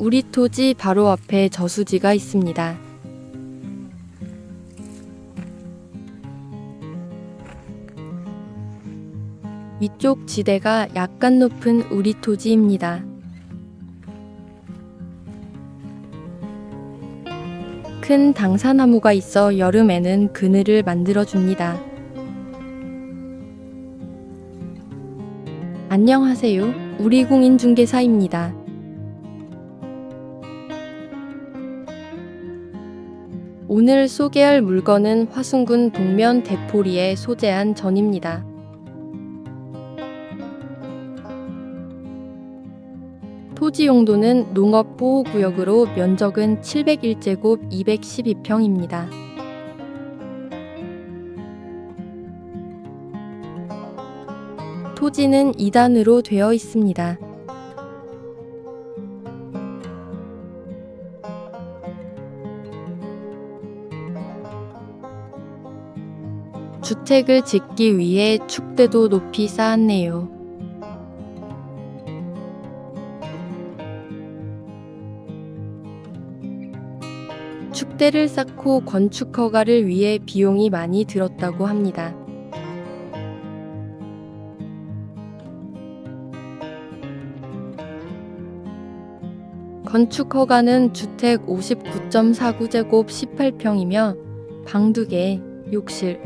우리 토지 바로 앞에 저수지가 있습니다. 위쪽 지대가 약간 높은 우리 토지입니다. 큰 당사나무가 있어 여름에는 그늘을 만들어 줍니다. 안녕하세요. 우리 공인중개사입니다. 오늘 소개할 물건은 화순군 동면 대포리에 소재한 전입니다. 토지 용도는 농업 보호 구역으로 면적은 701제곱 212평입니다. 토지는 2단으로 되어 있습니다. 주택을 짓기 위해 축대도 높이 쌓았네요. 축대를 쌓고 건축 허가를 위해 비용이 많이 들었다고 합니다. 건축 허가는 주택 59.49제곱 18평이며 방 2개, 욕실,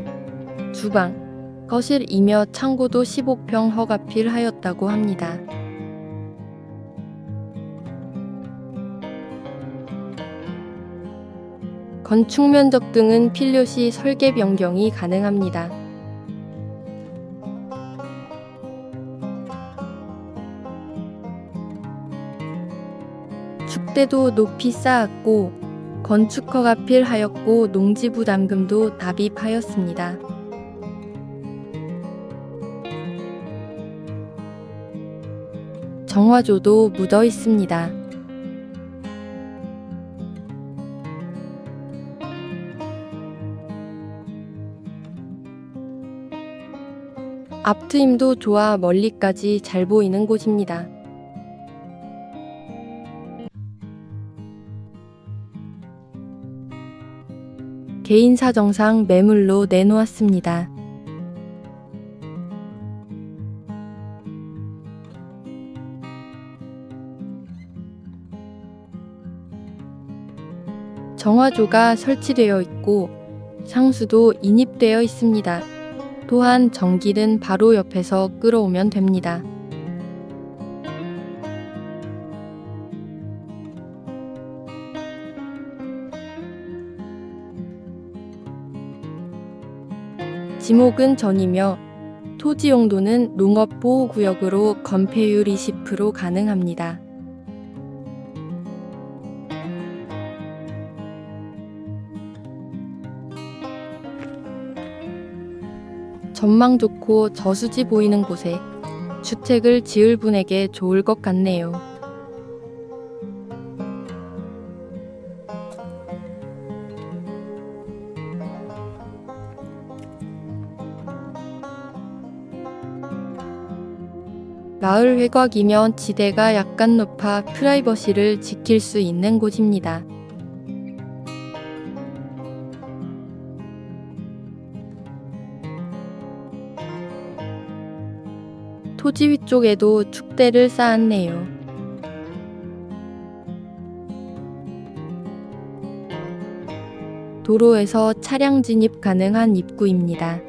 주방, 거실이며 창고도 15평 허가필 하였다고 합니다. 건축 면적 등은 필요시 설계 변경이 가능합니다. 축대도 높이 쌓았고 건축 허가 필 하였고 농지부 담금도 납입하였습니다. 정화조도 묻어 있습니다. 앞트임도 좋아 멀리까지 잘 보이는 곳입니다. 개인 사정상 매물로 내놓았습니다. 정화조가 설치되어 있고 상수도 인입되어 있습니다. 또한 전기는 바로 옆에서 끌어오면 됩니다. 지목은 전이며 토지 용도는 농업보호구역으로 건폐율 20% 가능합니다. 전망 좋고 저수지 보이는 곳에 주택을 지을 분에게 좋을 것 같네요. 마을 외곽이면 지대가 약간 높아 프라이버시를 지킬 수 있는 곳입니다. 토지 위쪽에도 축대를 쌓았네요. 도로에서 차량 진입 가능한 입구입니다.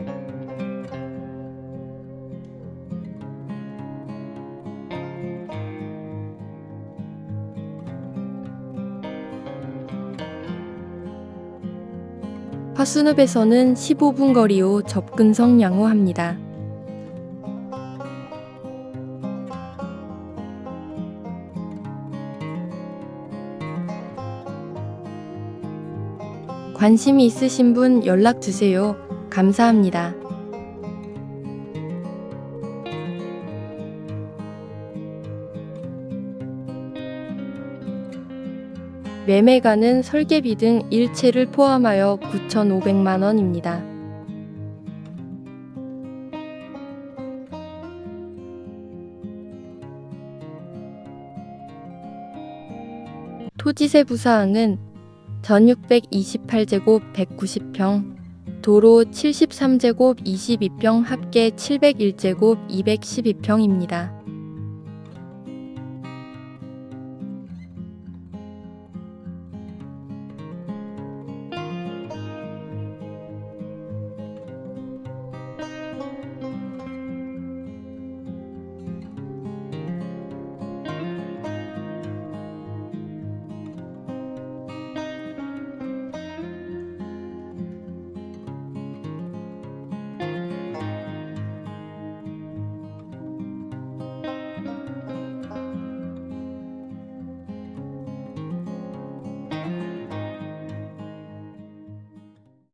화순읍에서는 15분 거리로 접근성 양호합니다. 관심이 있으신 분 연락 주세요. 감사합니다. 매매가는 설계비 등 일체를 포함하여 9,500만 원입니다. 토지세부 사항은 전 628제곱 190평, 도로 73제곱 22평 합계 701제곱 212평입니다.